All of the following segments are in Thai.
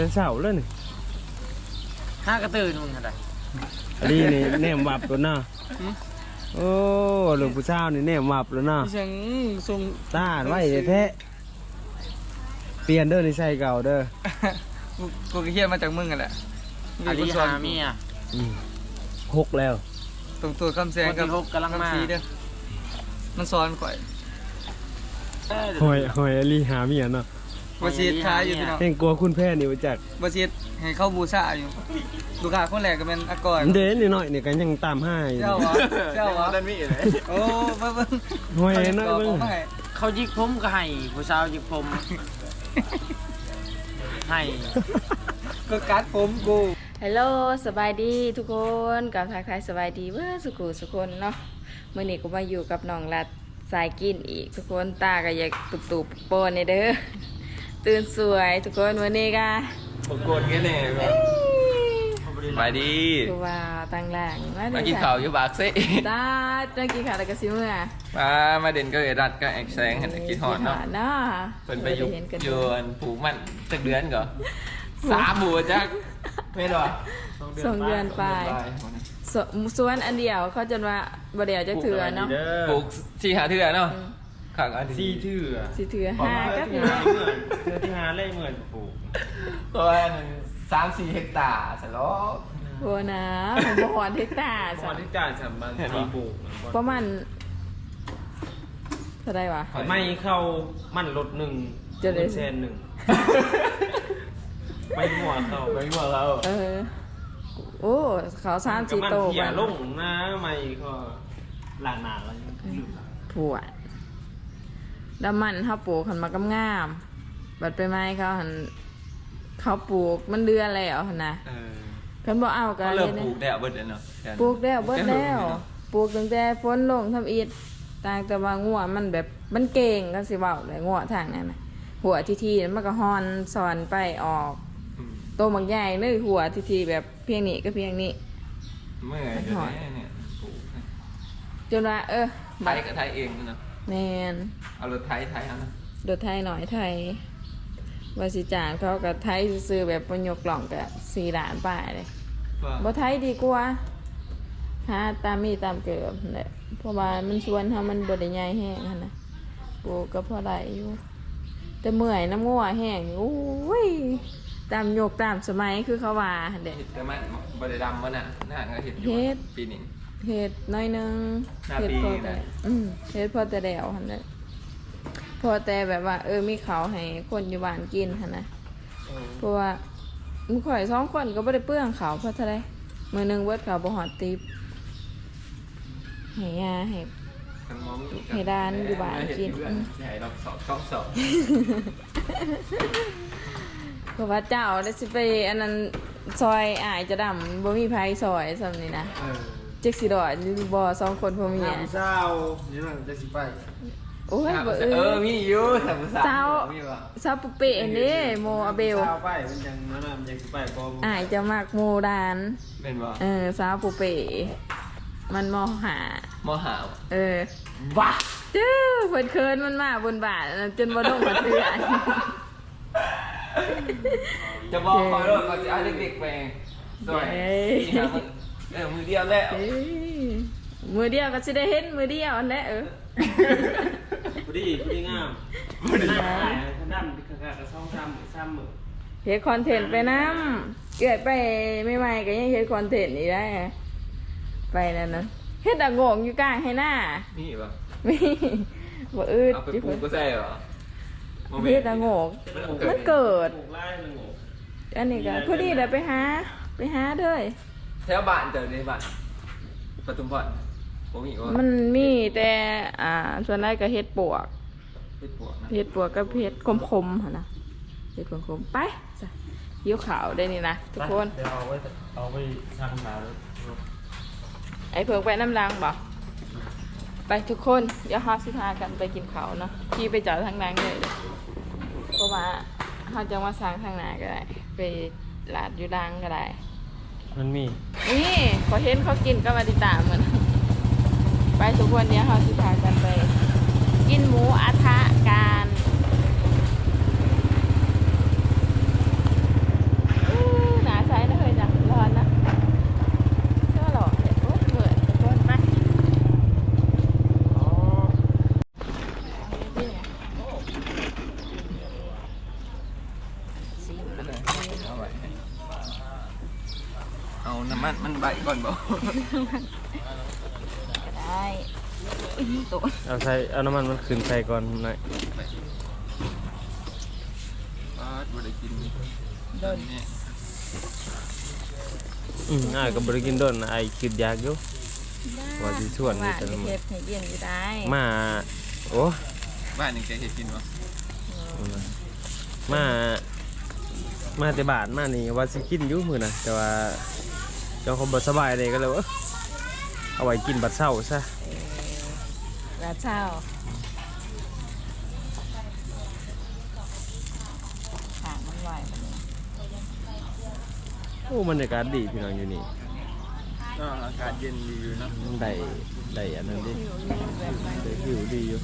แต่เช้าแล้วนี่ห้ากระตือนุ่งอะไรอันนี้นี่แนมวับแล้วเนาะโอ้หลวงปู่เช้านี่แนมวับแล้วเนาะพี่เชิงทรงต้านไว้แท้ๆเปลี่ยนเด้อนี่ใส่เก่าเด้อกูกูก็เฮียนมาจากมึงกันแหละอาลีกูสอนหาเมียอืมหกแล้วตรงตัวคำแซงกับคนที่หกกำลังมาคำสีเด้อมันสอนข่อยหอยหอยอลีหาเมียเนาะ บาซีดท้ายอยู่พี่น้องแห่งกลัวคุณแพ้นี่มาจากบาซีดให้เข้าบูชาอยู่ลูกค้าคนแรกก็เป็นอากอยเด่นนิดหน่อยนี่กันยังตามให้อยู่เจ้าวะเจ้าวะดันมีเลยโอ้มาเบิ่งหอยน้อยเบิ่งขาให้เขายิกผมก็ให้ผู้สาวยิกผมให้ก็กัดผมกูฮัลโหลสบายดีทุกคนกับทักทายสบายดีเว่าสุขุสุคนเนาะมื่อนี้ก็มาอยู่กับน้องรัดสายกินอีกทุกคนตาก็อยากตุบตุบๆโปนในเด้อ ตื่นสวยทุกคนวันนี้ก็ผมโกรธแค่ไหนวะไปดีคือว่าตั้งแรงมากินข้าวอยู่บากซิตาจะกินข้าวแล้วก็ซิเมื่อมามาเด่นก็เอรัดก็แอกแซงเห็นกินหอดเนาะเนาะเป็นไปอยู่เห็นกันอยู่อันผูกมันสักเดือนก่อนสามหมูจักไม่หรอสองเดือนไปสส่วนอันเดียวเขาจนว่าบ่เดียวจะเถือเนาะปลูกสี่หาเถื่อเนาะ ขังอันสี่ที่เถื่อสิถือห้าก็เถื่คืออเถื่อที่หาเล่เหมือนปลูกประมาณสามสี่เฮกตาร์สล้อโบนะผมบอลที่ตาตจ้ะอนที่จ่ายสามพันสี่ปลูกประมาณเท่าไรวะ ไม่เข้ามั่นรถหนึ่งจะได้ เซนหนึ่งไม่หัวเข้าไม่บอกเราเออ โอ้เขาสามสี่โตเขียไปลงนะไม่ก็หลางนานแล้วอยู่ผว ดดำมันเขาปลูกหันมากำงาม บัดไปไม้เขาหันเขาปลูกมันเดือนแล้วหันนะเออคันบ่เอากัก็นเริ่มเลยปลูนะกแล้วเบิดแล้วเนาะปลูกแล้วเบิดแล้วปลูกตั้งแต่ฝนลงทำอิฐต่างแต่ว่างัวมันแบบมันเก่งก็สิเว้าเลยงัวทางนั้นน่ะหัวทีทีๆมันก็ฮอนสอนไปออกอืมโตบางใหญ่เลยหัวทีทีๆแบบเพียงนี้ก็เพียงนี้เมื่อยเดี๋ยวนี้เนี่ยปลูกจนว่าเออไทยกับไทยเองเนาะ แมนเอารถไทยไทยเอานะโดดไทยหน่อยไทยว่าสิจางเขากับไทยซื้อๆแบบประยกกล่องกับสี่ล้านป้ายเลยว่าบ่ไทยดีกว่าหาตามมีตามเกิดนั่นแหละเพราะว่ามันชวนเฮามันบ่ได้ใหญ่แห้งหั่นนะปลูกก็พอได้อยู่แต่เมื่อยน้ำงัวแห้งนี่โอ้ยตามโยกตามสมัยคือเขาว่าหั่นเด้เห็ดแต่มันบริดำวะน่ะหน้าก็เห็ดอยู่เฮ็ด ปีนี้ เฮ็ดน้อยหนึงหน้าเฮ็ดปีพอแต่นะ อืมเฮ็ดพอแต่แดวหั่นแหละพอแต่แบบว่า เออมีเขาวให้คนอยู่บ้านกินหั่นนะเพราะว่ามึงข่อยสองคนก็บ่ได้เปลืองเขาวเพราะเท่าไดมื้อหนึงเบิดเขาวบ่ฮอดติบให้ยาให้ทั้งมองเพดานอยู่บ้านกินเห็ดอยู่บ้านใหญ่เราสอบช่องสอบเพราะว่าเจ้าได้สิไปอันนั้นซอยอายจะดำบ่มีไผซอยซำนี่นะ จักสิดอดหรือบ่สองคนพ่อเมีย น้ำเศร้านี่มันจะสิไปโอ้ยบ่เอเอออ มีอยู่สามสามเจ้า มีวะซาปุเป้เด้โมอาเบลเศร้าไปมันยังนั่นน่ะมันยังสิไปพออายจะมักโมดาน เป็นวะเออสาวปุเป้มันมอหามอหาวเออ บ้าจื้อเพิ่นเคินมันมาบนบาทจนบ่ลงมาเตือน จะบอกคอยรถก่อนจะเอาเด็กๆไปสวยเอ้ยนี่หามือ เออมือเดียวแล้วเอ้ยมือเดียวก็สิได้เห็นมือเดียวนั่นแหละเออพอดีพอดีงามพอดีงามขนาดขนาดกระซ่องซ้ำซ้ำมือเฮ็ดคอนเทนต์ไปนำเกิดไปใหม่ๆก็ยังเฮ็ดคอนเทนต์อีกได้ไปนั่นน่ะเฮ็ดอะโงงอยู่กลางให้หน้านี่ปะมีบ่อึดเอาไปอยู่ปลูกก็ใช่เหรอโมเมเฮ็นดต์อะโงงมันเกิดปลูกไร่หนึ่งโอ้อันนี้ก็พอดีเลยไปหาไปหาเด้ย แถวบ้านเจอในบ้านปทุมพรผมอีกว่ามันมีแต่อ่าส่วนใหญ่ก็เฮ็ดปวกเป็นปวกนะเฮ็ดปวกกับเฮ็ดคมๆหั่นนะเฮ็ดคมๆไปจ้ะยิ้วขาวได้นี่นะทุกคน เดี๋ยวเอาไว้เอาไปทำมาแล้วไอ้เพิ่งไปน้ำรังบ่ไปทุกคนเดี๋ยวเฮาสิพากันไปกินข้าวเนาะขี่ไปจอดทางนั้นเลยเพราะว่าเฮาจะมาสร้างทางหน้าก็ได้ ไปลาดอยู่ดังก็ได้ มันมี นี่พอเห็นเขากินก็มาติดตามเหมือนไปทุกวันเนี้ยเขาสิพากันไป กินหมูอาทะกัน เอาไว้เอาน้ำมันมัน ใบก่อนบ่ก็ได้อุ้ยตัวเอาใส่เอาน้ำมันมันขึ้นใส่ก่อนหน่อยปาบ่ได้กินโดนนี่อืมอ้าก็บ่ได้กินโดนไอ้ายคิดยากอยู่ ว่าสิชวนนี่ว่าจะละมื้อเฮ็ดให้เย็นอยู่ได้มาโอ้บ้านหนี่งแกเฮ็ดกินบ่มามาแต่บานมานี่ว่าสิกินอยู่มื้อน่ะแต่ว่า จ้าเขาบ่สบายเลยก็เลยว่าเอ้อเอาไว้กินบัดเช้าซะแล้วเช้าหางมันไหวมันนี่โอ้บรรยากาศดีพี่น้องอยู่นี่ก็อากาศเย็นดีอยู่เนาะมันได้ได้อันนั้นดิหิวอยู่แบบไหนได้หิวดีอยู่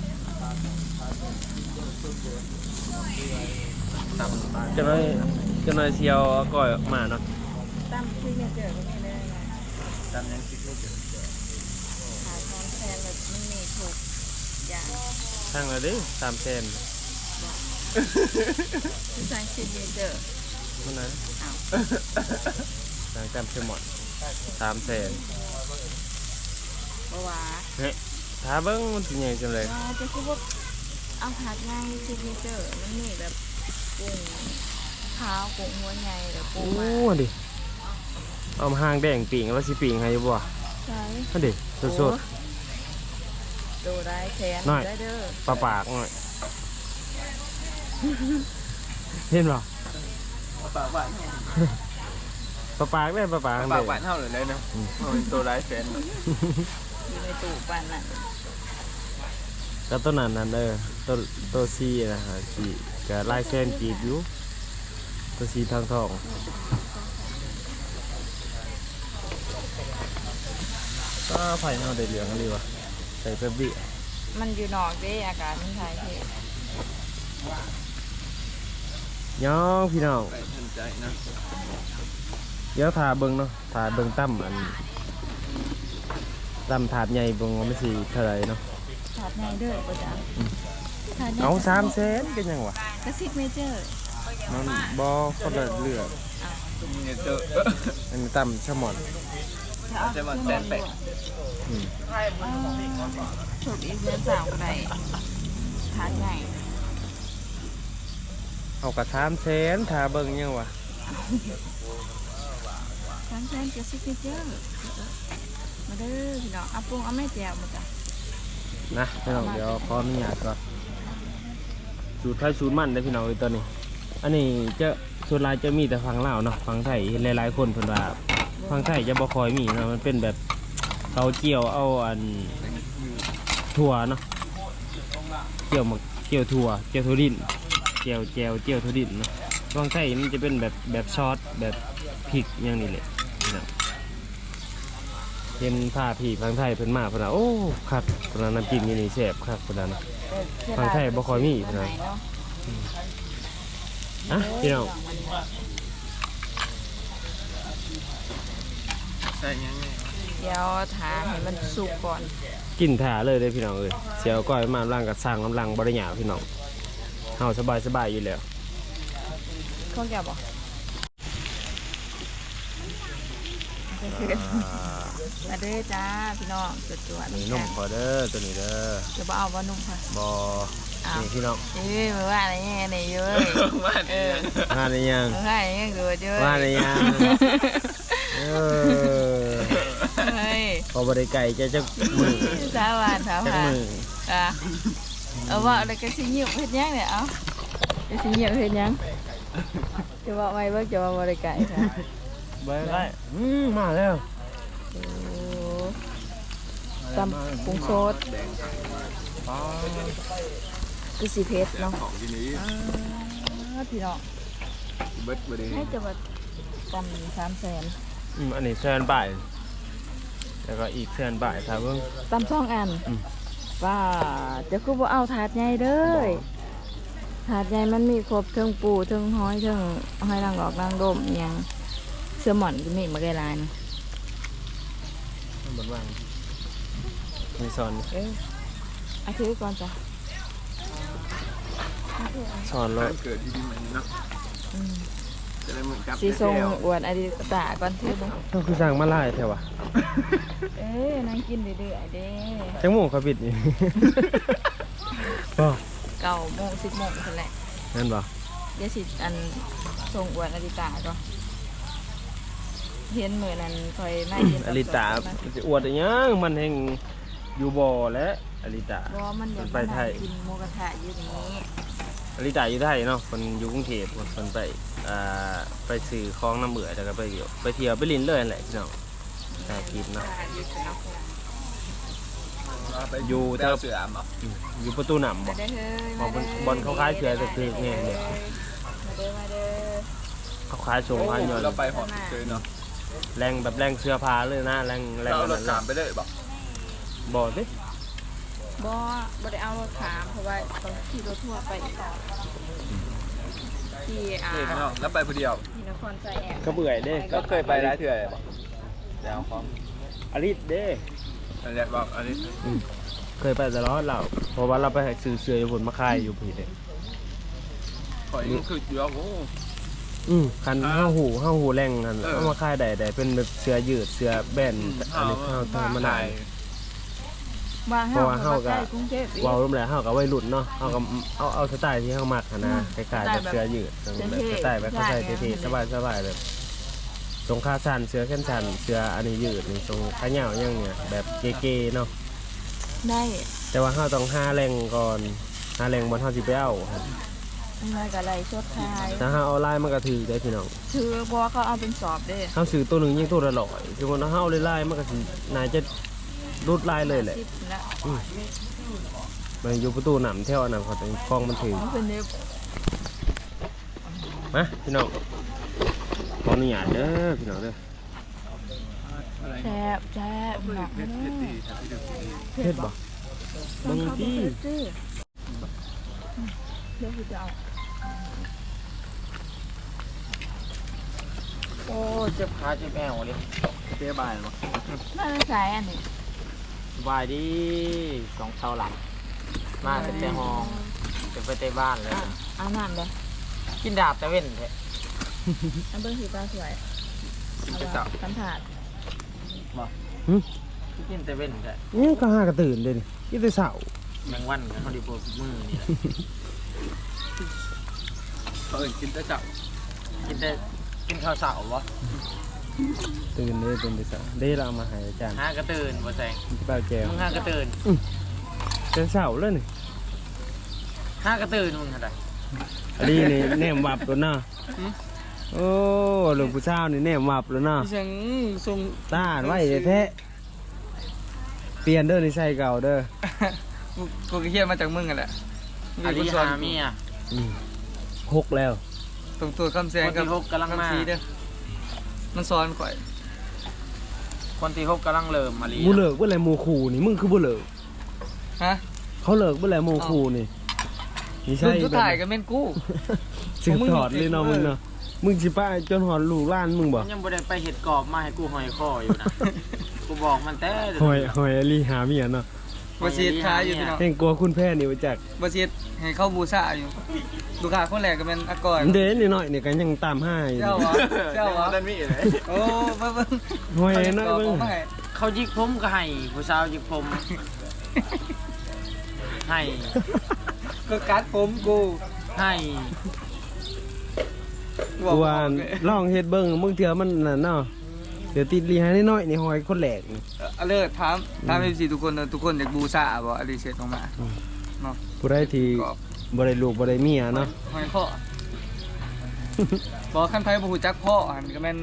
ตำปลาจะน้อยจะน้อยเชียวเอาก้อยมาเนาะตั้มที่เนี่ยเจอ ก็ไม่ได้นะตำยังคิดไม่เจอหาทอนแทนแบบมันมีถูกอย่างช่างเลยดิสามเซนที่สร้างชิดเจอมันนะเอาสางจำเชมอนสามเซนบ่ว่าเฮ้ยถ้าเบิ้งมันสิใหญ่จังเลยว่าจะคิดว่าเอาผัดง่ายชิดเจอมันมีแบบกุ้งขาวกุ้งหัวใหญ่หรือกุ้โอ้งมาดิ เอามาหางแดงปิ่งแล้วสิปิ่งให้อยู่บ่ใช่นั่นดิสดดูได้แขนหน่อยได้เด้อๆปลาปากหน่อยเห็นบ่ปากหวานปลาปากได้ปลาปากปากหวานเท่าเลยเลยเนาะเอาเป็นตัวร้ายแฟนอยู่ในตู้ปันน่ะก็ต้นนั้นนั่นเด้อต้นตัวซีนะฮะซีก็ลายเส้นจีบอยู่ตัวซีทางทอง ก็ไฟเฮาได้เหลืองอะไรวะใส่เป๊ปบี้มันอยู่นอกเด้อากาศมันถ่ายเทย่องพี่น้องไปทันใจนะเดี๋ยวทาเบิ่งเนาะทาเบิ่งตั้มอันตั้มถาดใหญ่เบิ่งว่ามันสิเท่าไหร่เนาะถาดใหญ่เด้อประจังถาดใหญ่เอาสามแสนเป็นยังวะก็ซิกเนเจอร์มันบ่คนละเลือกเนี่ยเจออันนี้ตั้มชะมอน จะมาแสนแปดอืมถูกอีกเดือนสามก็ได้ถาดใหญ่เอากระสามแสนทาเบิ่งยังวะสามแสนก็ซิกเนเจอร์มาเด้อพี่น้องเอาปรุงเอาแม่แจ่วมาจ้ะนะพี่น้องเดี๋ยวขออนุญาตก่อนสูตรไทยสูตรมันได้พี่น้องตอนนี้ อันนี้จะส่วนลายจะมีแต่ฟังลาวเนาะฟังไทยหลายๆคนเพิ่นว่า ฟังไทยจะบ่คอยมีนะมันเป็นแบบเขาเจียวเอาอันถั่วเนาะเจียวมักเจียวถั่วเจียวถั่วดินเจียวแจวเจียวถั่วดินเนาะฟังไทยมันจะเป็นแบบแบบซอสแบบพริกอย่างนี้แหละเห็นผ้าพี่ฟังไทยเพิ่นมาเพิ่นว่าโอ้คักพนว่าน้ำจิ้มยู่นี่แซ่บคักพนว่านะฟังไทยบ่คอยมีพี่น้องอะพี่น้อง ใช่ยังไง เดี๋ยวถาให้มันสุกก่อน กินถ่าเลยเด้อพี่น้องเอ้ยเสียวก้อยมาล่างกับสร้างกำลังบ่ได้หยาพี่น้องเฮาสบายสบายๆอยู่แล้วข้าวแกบอกมาเด้อจ้าพี่น้องจวดจวดนี่นมขอเด้อตัวนี้เด้อจะบ่เอาบ่นุ่มค่ะบ่อ้าวนี่พี่น้องเอ้ยมาว่าอะไรเนี่ยนี่เยอะว่าเนี่ยมาได้ยังมาว่าอะไรเนี่ยเกิดเยอะว่าได้ยังเออเฮ้ยขอบ่ได้ไก่จะจักมือสาวานสาวจักหามืออะเอาว่าอะไรก็สิเงียบเฮ็ดหยังเนี่ยเอ้าจะสิเงียบเฮ็ดหยังจะว่าไม่เบิ่งจะว่าบ่ได้ไก่ค่ะบ่ได้อืมมาแล้วโอ้ตำปรุงโซดคือสิเผ็ดเนาะของที่นี้อ่าพี่น้องเบิดบ่ได้ให้จะว่าตำสามแสนอืมอันนี้แสนบ่าย แล้วก็อีกแสนบ่ายถ้าเบิ่ง ตำสองอันอืม ว่าจะคือบ่เอาถาดใหญ่เด้อถาดใหญ่มันมีครบเทิงปูเทิงหอยเทิงหอยนางรอกนางรมอหยังเสื้อหม่อนก็มีมาไกลายนะมันบ่ว่างมีสอนเอ้ยเอาถือก่อนจ้ะเอาถือเอาสอนแล้ว เกิดที่ดินมันเนาะอืม จะได้เหมือนกับสีทรงอวดอดีตตาก่อนเถอะต้องคือสั่งมาหลายแถวะเอ้ยนั่งกินเรื่อยๆเด้จังหมูเขาปิดนี่บ่เก้าโมงสิบโมงคนแหละนั่นบ่เดี๋ยวสิอันส่งอวดอดีตาก็เห็นมือนั้นคอยมาเห็นอลิตาสิอวดอีหยังมันแห่งอยู่บ่และอลิตาบ่มันอยากไปมาไทนั่ยงกินหมูกระทะอยู่นี้ อลิตาอยู่ไทยเนาะคนอยู่กรุงเทพคนไปอ่าไปซื้อของน้ำเบื่อแล้วก็ไปเที่ยวไปเที่ยวไปลินเลยนั่นแหละพี่น้องแต่กินเนาะอยู่แถวเสือมอะอืมอยู่ประตูหนำบ่มาเด้อเฮ้ยบอกบอลบอลเขาขายเสือแต่คือแน่เลยมาเด้อมาเด้อเขาขายชงขายยนเราไปหอดเจอเนาะแรงแบบแรงเสื้อผ้าเลยนะแรงแรงเราขรนาถดขามนั้นไปเลยบอกบ่ดิ บ่บ่ได้เอารถขามเพราะว่าต้องขี่รถทั่วไปอีกที่อ่านี่พี่น้องแล้วไปคนเดียวที่นครไซแอนก็เบื่อเด้ก็เคยไปร้านเถื่อนเลยบอกเดี๋ยวของอลิสเด้อะไรบอกอันนี้เคยไปตลอดเราเพราะว่าเราไปซื้อเสื้ออยู่ผลมาขายอยู่พี่เด้ขอยนี่คือเยอะโอ้ อืมคันห้าหูห้าหูแรงนั่นเออ เอามาขายได้ได้เป็นแบบเสื้อยืดเสื้อแบนอันนี้เฮาธรรมดา ว่าเพราะว่าเฮาเฮาก็ ใกล้กรุงเทพอีก เว้ารวมแล้วเฮาก็วัยรุ่นเนาะเฮาก็เอาเอาสไตล์ที่เฮามักหั้นนะคล้ายๆแบบเสื้อยืดแบบสไตล์แบบเขาใส่เท่ๆสบายๆแบบทรงขาสั้นเสื้อแขนสั้นเสื้ออันนี้ยืดนี่ทรงขายาวอย่างเนี่ยแบบเก๋ๆเนาะได้แต่ว่าเราต้องหาแรงก่อนหาแรงบนเฮาสิไปเอาครับมาก็ไล่ชดทายถ้าเฮาเอาลายมันก็ถือได้พี่น้องคือบ่ว่าเขาเอาเป็นสอบเด้เฮาซื้อตัวหนึงยิ่งตัวละร้อยสมมุติว่าเฮาเอาลายๆมันก็สิน่าจะ รูดลายเลยแหละสิบละมันอยู่ประตูหนำแถวอันนั้นเขาเป็นกล้องมันถือมันเป็นเด้อมาพี่น้องขออนุญาตเด้อพี่น้องเด้อแซ่บแซ่บหนักเด้อเฮ็ดบ่เบิ่งที่เดี๋ยวกูจะเอาโอ้เจ็บขาเจ็บแอวเลยเจ๊บายบอกน่าจะใช้อันนี้ส บายดีสองเท่าหลังมาแต่แต่ห้องจะไปแต่บ้านเลยอะเอาน้ำเลยกินดาบแต่เว้นแท้เอาเบิ้งสีตาสวยเอาว่าสัมผัสกินแต่เว้นแท้นี่ก็หากระตื่นเลยนี่ยี่แต่เช้าแมงวันกับเขาดีโปรมือนี่แหละเขาเอินกินแต่เจ้ากินแต่กินข้าวเสาร์วะ ตื่นเลยตื่นแต่เช้าได้เราเอามาให้อาจารย์ห้ากระตื่นบ่แซงเปล่าแก้วมึงห้ากระตื่นแต่เช้าเลยนี่ห้ากระตื่นมึงอะไรอันนี้นี่แนมวับแล้วเนาะโอ้หลวงปู่เช้านี่แนมวับแล้วเนาะพี่เสียงทรงต้านไว้แท้ๆเปลี่ยนเด้อนี่ใส่เก่าเด้อกูกูก็เฮียมาจากมึงกันแหละอาลีกูสอนหาเมียอืมหกแล้ว ตรงตัวคำแซงกับคนที่หกกำลังมา คำสีเด้อ มันสอนข่อยคนที่หกกำลังเริ่มมาลีมูเลิกเมื่อไรมูคูนี่มึงคือบ่เลิกฮะเขาเลิกเมื่อไรมูคูนี่นี่รุ่ใช่นสุดท้ายก็แม่นกูสืบถอดเลยเนาะมึงเนาะมึงสิป้าจนหอดลูกหล้านมึงบ่มันยังบ่ได้ไปเห็ดกรอบมาให้กูหอยคออยู่นะกูบอกมันแต่เดี๋วหอยหอยอลีหาเมียเนาะบ่สิเฮ็ดขายอยู่พี่น้องแห่งกลัวคุณแพ้นี่มาจากบ่สิเฮ็ดให้เข้าบูชาอยู่ ลูกค้าคนแรกก็แม่นอากอยเด่นนิดหน่อยนี่กันยังตามห้าอยู่เจ้าวะเจ้าวะนั่นมีเลยโอ้เบิ่งเบิ่งหอยน้อยเบิ่งอามาให้เขายิกผมก็ให้ผู้สาวยิกผมให้ก็กัดผมกูให้บอกกลัวบอกเลยลองเฮ็ดเบิ่งมึงเถื่อมันน่ะเนาะเดี๋ยวติดลีหานิดหน่อยนี่หอยคนแหลกนี่เอาเลยถามถามพี่ทุกคนเนอะทุกคนอยากบูชาบ่อลิเชตออกมาเนาะผู้ใดที่กรอ บบ่ได้ลูกบ่ได้เมียเนาะหอยข้อบอกขั้นไพ่บ่ฮู้จักพ่อหันก็แม่น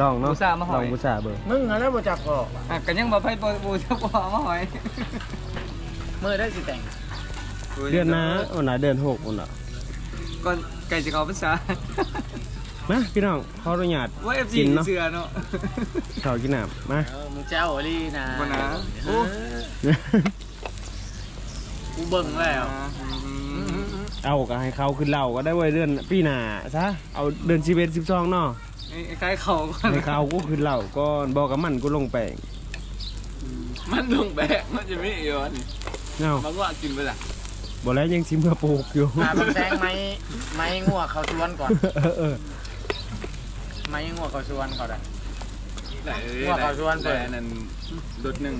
ลองเนาะบูชามาหอยลองบูชาเบิ่งมึงอะไรบ่จักพออะก็ยังบ่ไพ่บ่ฮู้จักพ่อมาหอยมือได้สิแต่งเดือนหน้าเอาหน้าเดือนหกเอาน่ะก่อนไก่สิเข้าพรรษามาพี่น้องขออนุญาต ว่า FC กินเนาะ เสือเนาะ ข้าวกินน้ำมา เออมึงเจ้าอลีนะบ่นะโอ้เออกูเบิ่งแล้ว เอาก็ให้เขาขึ้นเหล่าก็ได้ไว้เดือนปีหน้าซะเอาเดือน11 12เนาะไอ้ไก่เขาก่อนให้เขากูขึ้นเหล่าก่อนบอกกับมันกูลงแป้งมันลงแบกมันจะไม่เอียนเนาะมันว่ากินไปละบ่แล้วยังสิเมื่อปลูกอยู่หาบางแซงไม้ไม้งัวเขาชวนก่อนเออเออไม่งัวเขาชวนเขาได้ไหนเอ้ยว่าเขาชวนเปิดแต่นั่นรถหนึ่ง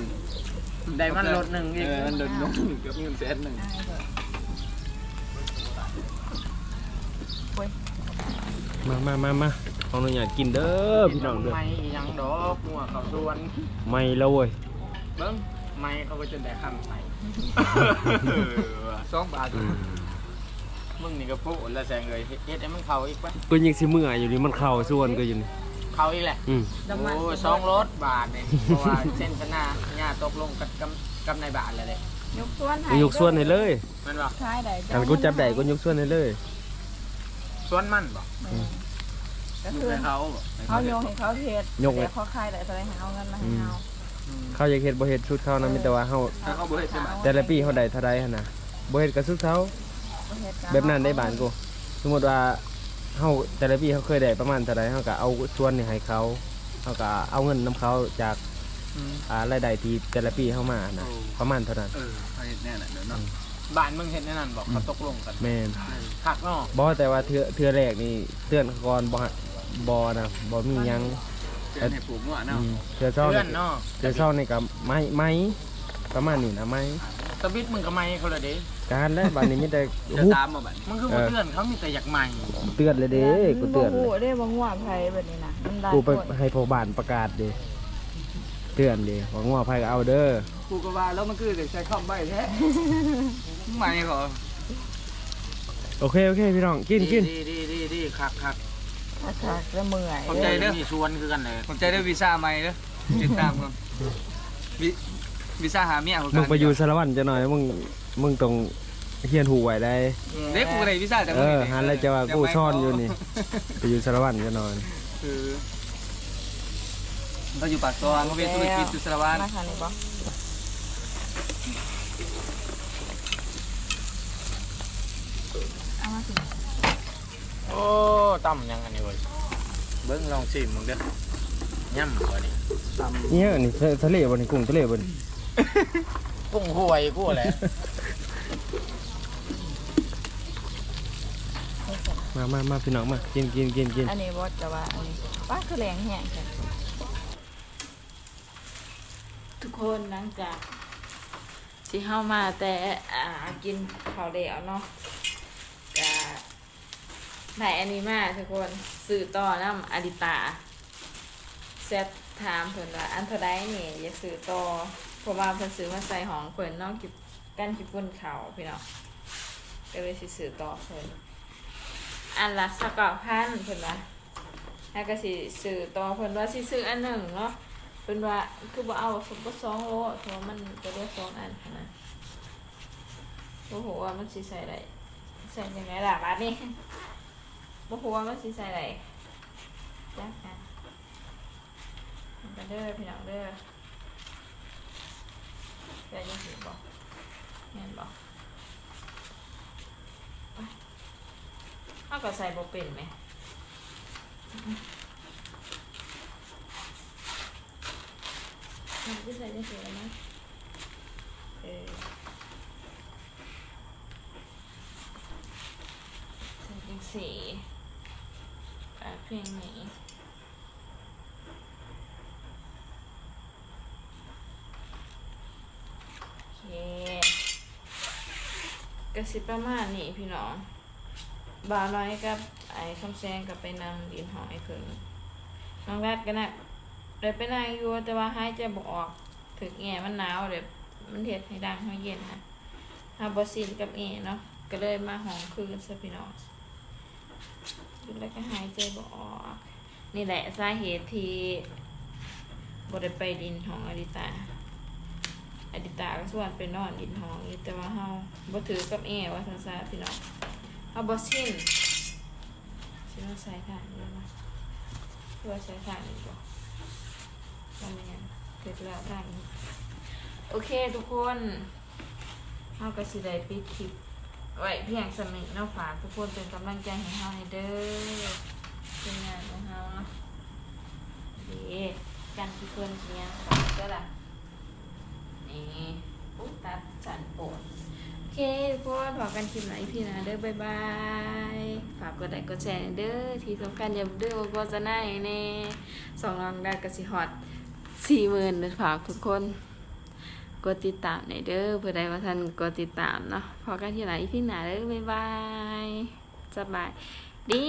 ได้มันรถหนึ่งอีกเออมันรถหนึ่งเกือบเงินแสนหนึ่ง มามามามาขออนุญาตกินเด้อพี่น้องเด้อไม่อีหยังดอกงัวเขาชวนไม่แล้วเว้ยเบิ้งไม่เขาก็จะได้คำใส่สองบาทมึงนี่ก็พูดแล้วแซงเลยเฮ็ดให้มันเข้าอีกปะก็ยังสิเมื่อยอยู่นี่มันเข้าส่วนก็อยู่นี่เข้าอีกแหละอืมน้ำมันโอ้สองรถบาทเนี่ยเพราะว่าเส้นพนาญาตกลงกับกับกับในบาทเลยเลยยกส่วนกูยกส่วนให้เลยมันบอกคล้ายได้กันกูจับได้กูยกส่วนให้เลย สวนมันบอกก็คือให้เขาเขาโยงให้เขาเทศยกไว้แต่เขาคายได้แสดงให้เอาเงินมาให้เอาเขาอยากเฮ็ดบ่เฮ็ดชุดเขานะมีแต่ว่าเฮาถ้าเขาบ่ให้ใช่ไหมแต่ละปีเฮาได้เท่าใดหั่นน่ะบ่เฮ็ดก็สุดเขาเขาเฮ็ดกัแบบนั้นได้บานกูสมมติว่าเฮาแต่ละปีเขาเคยได้ประมาณเท่าไรเฮาก็เอาส่วนนี่ให้เขาเฮาก็เอาเงินนํเขาจากอ่ารายได้ที่แต่ละปีเฮามานะประมาณเท่านั้น เออไปแน่น่ะเดี๋ยวเนาะ บ้านมึงเห็นแน่นั่นบอกเขาตกลงกันแม่นหักเนาะบ่แต่ว่าเทื่อเทื่อแรกนี่เตือนก่อนบ่ฮะบ่นะบ่มีหยังเจะให้ปลูกงัวอืเนาะมเทื่อเช้าเพื่อนนี่เนาะเทื่อเช้านี่ก็ไม้ไม้ประมาณนี้นะไม้ตะบิดมึงก็ไม่เขาเลยเด้การแล้วบัดนี้มีแต่จะฮู้ตามมาบัดนี้มึงคือบ่เพื่อนเขามีแต่อยากใหม่เตือนเลยเด้กูเตือนบ่เลฮู้ยได้บ่ง่วงไผแบบนี้นะมันได้กูไปโพดให้พอบ้านประกาศเด้ เตือนเด้ว่างัวไผก็เอาเด้อกูก็ว่าแล้วมันคือใช้คำใบแท้ไม่ขอโอเคโอเคพี่น้องกินกินดีดีดีดีคักคักคักๆแล้วเมื่อยขอบใจเด้อมีชวนคือกันเลยผมใจได้วีซ่าใหม่เด้อติดตามกันวิวีซ่าหาเมียของมึงไปอยู่สารวัตรจะหน่อยมึงมึงต้องเฮียนหูไว้ได้เด็กกูก็ได้วีซ่าแต่เออหันแล้วจะว่ากูซ่อนอยู่นี่ไปอยู่สารวัตรจะหน่อยคือ เราอยู่ปากซอยเขาเป็นธุรกิจจุสารวัตรมาทางนี้บ่เอามาสิโอ้ต่ำยังอันนี้เว้ยเบิ้งลองชิมมึงเด้อย่ำกว่านี้เนี่ยนี่ทะทะเลบนนี่กุ้งทะเลบนกุ้งห่วยกูแหละมามามาพี่น้องมา กินกินกินกินอันนี้บ่จะว่าอันนี้ป้าคือแรงแห้งแท้ทุก คนหลังจาก ที่เฮามาแต่อ่ากินข้าวแล้วเนาะจะได้อันนี้มาทุกคนสื่อต่อน้ำอดิตาเซตถามเพิ่นว่าอันเท่าใดนี่อย่าซื้อต่อเพราะว่าเพิ่นซื้อมาใส่ของเพิ่นน้องกิบกันกิบปุ่นเขาพี่น้องก็เลยสิซื้อต่อเพิ่นอันละสกเก้าพันเพิ่นว่าแล้วก็สิซื้อต่อเพิ่นว่าสิซื้ออันหนึ่งเนาะ เพิ่นว่าคือบ่าเอาสมบ่สองโลเพราะว่ามันก็ได้สองอันนะบ่ฮู้ว่ามันสิใส่ได้ใส่ยังไงล่ะบัดนี้บ่ฮู้ว่ามันสิใส่ได้จ้าค่ะมันเด้อพี่น้องเด้อใส่ยังสิบ่แม่นบ่ไปเฮาก็ใส่บ่เป็นแหมมัน จะใส่จังซี่นะเออใส่จังซี่อ่าเพลงนี้เคกระสิประมาณนี้พี่น้อง บาวน้อยกับไอ้คำแซงกับไปนังดินหอยเพิ่งน้องแรดก็น่ะ ดี๋ยวไปนั่งอยู่แต่ว่าหายใจบ่ออกถึกแง่มันหนาวเดี๋ยวมันเฮ็ดให้ดังให้เย็นนะฮาบ่ซินกับแง่เนาะก็เลยมาหองคืนซะพี่น้องแล้วก็หายใจบ่ออก นี่แหละสาเหตุที่บ่ได้ไปดินของอดิตาอดิตาก็ส่วนไปนอนดินห้องอยู่แต่ว่าเฮาบ่ถือกับแอว่าซั่นซะพี่น้องเอาบอชินชินว่าใส่ถ่านได้ไหมเพื่อใส่ถ่านอีกบ่ ทำยังไงเสร็จแล้วถ่านโอเคทุกคนเฮาก็สิได้ปิดคลิปไว้เพียงสมิเนาะฝากทุกคนเป็นกำลังใจให้เฮาให้เด้อเป็นงานของเฮาเนาะดีกันทุกคนเนี้ยขอบคุณล่ะนี่ปุ๊บตัดสันโปดโอเคทุกคนพอกันคลิปไหนพี่นะเด้อบ๊ายบายฝากกดไลค์กดแชร์เด้อที่สำคัญอย่าดื้อมาโฆษณาให้แน่สองน้องได้กระสิฮอต สี่หมื่นฝากทุกคน กดติดตามในอยเด้อเพื่อใดว่าท่านกดติดตามเนาะพอกันที่ไหนพี่หนาเด้อบ๊ายบายสบายดี